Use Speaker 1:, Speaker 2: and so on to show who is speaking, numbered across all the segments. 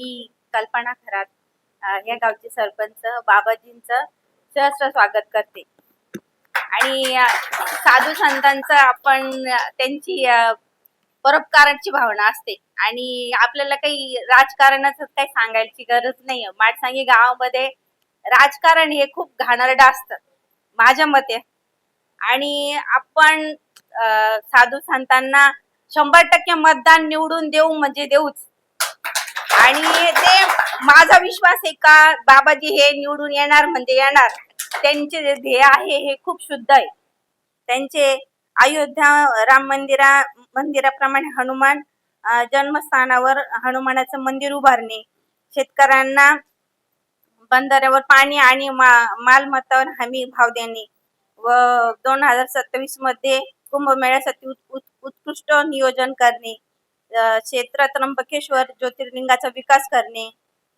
Speaker 1: मी कल्पना खरात या गावचे सरपंच बाबाजींचं सहस्र स्वागत करते. आणि साधू संतांचं आपण त्यांची परोपकाराची भावना असते. आणि आपल्याला काही राजकारणाचं काही सांगायची गरज नाही माणसांगी गावामध्ये राजकारण हे खूप घाणरडं असतं माझ्या मते. आणि आपण साधू संतांना शंभर टक्के मतदान निवडून देऊ म्हणजे देऊच. आणि ते माझा विश्वास आहे का बाबाजी हे निवडून येणार म्हणजे येणार. त्यांचे जे ध्येय आहे हे खूप शुद्ध आहे. त्यांचे अयोध्या राम मंदिरा मंदिराप्रमाणे हनुमान जन्मस्थानावर हनुमानाचं मंदिर उभारणे. शेतकऱ्यांना बंधाऱ्यावर पाणी आणि मा- मालमत्तावर हमी भाव देणे. व दोन हजार सत्तावीसमध्ये कुंभमेळ्यासाठी उत्कृष्ट नियोजन करणे. क्षेत्र त्र्यंबकेश्वर ज्योतिर्लिंगाचा विकास करणे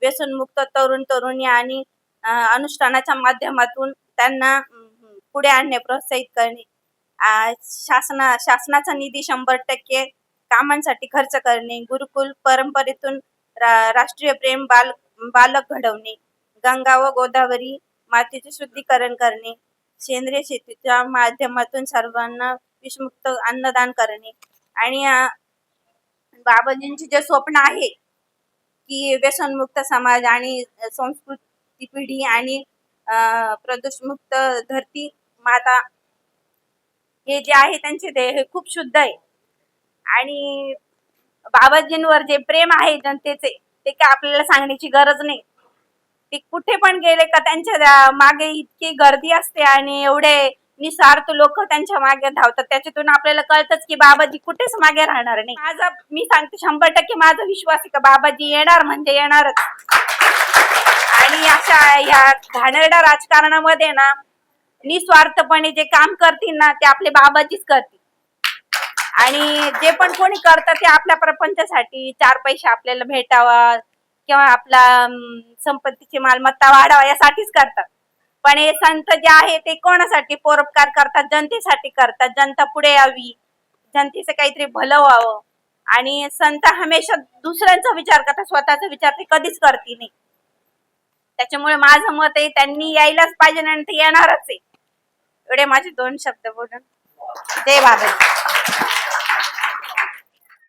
Speaker 1: व्यसनमुक्त तरुण तरुणी आणि अनुष्ठानाच्या माध्यमातून त्यांना पुढे आणणे प्रोत्साहित करणे. शासना शासनाचा निधी शंभर टक्के कामांसाठी खर्च करणे गुरुकुल परंपरेतून रा- राष्ट्रीय प्रेम बाल बालक घडवणे गंगा व गोदावरी मातीचे शुद्धीकरण करणे सेंद्रिय शेतीच्या माध्यमातून सर्वांना विषमुक्त अन्नदान करणे आणि बाबाजींचे जे स्वप्न आहे की व्यसनमुक्त समाज आणि संस्कृती पिढी आणि प्रदूषमुक्त धरती माता हे जे आहे त्यांचे ध्येय हे खूप शुद्ध आहे. आणि बाबाजींवर जे प्रेम आहे जनतेचे ते काय आपल्याला सांगण्याची गरज नाही. ते कुठे पण गेले का त्यांच्या मागे इतकी गर्दी असते आणि एवढे निस्वार्थ लोक त्यांच्या मागे धावतात. त्याच्यातून आपल्याला कळतच की बाबाजी कुठेच मागे राहणार नाही. माझा मी सांगते शंभर टक्के माझा विश्वास आहे का बाबाजी येणार म्हणजे येणारच. आणि अशा ह्या घाणेरड्या राजकारणामध्ये ना निस्वार्थपणे जे काम करतील ना ते आपले बाबाजीच करतील. आणि जे पण कोणी करतात ते आपल्या प्रपंचासाठी चार पैसे आपल्याला भेटावा किंवा आपला संपत्तीची मालमत्ता वाढावा यासाठीच करतात. पण हे संत जे आहे ते कोणासाठी परोपकार करतात? जनतेसाठी करतात. जनता पुढे यावी. जनतेचं काहीतरी भलं व्हावं. आणि संत हमेशा दुसऱ्यांचा विचार करतात. स्वतःचा विचार ते कधीच करते नाही. त्याच्यामुळे माझं मत आहे त्यांनी यायलाच पाहिजे आणि ते येणारच आहे. एवढे माझे दोन शब्द बोलून. जय बाबा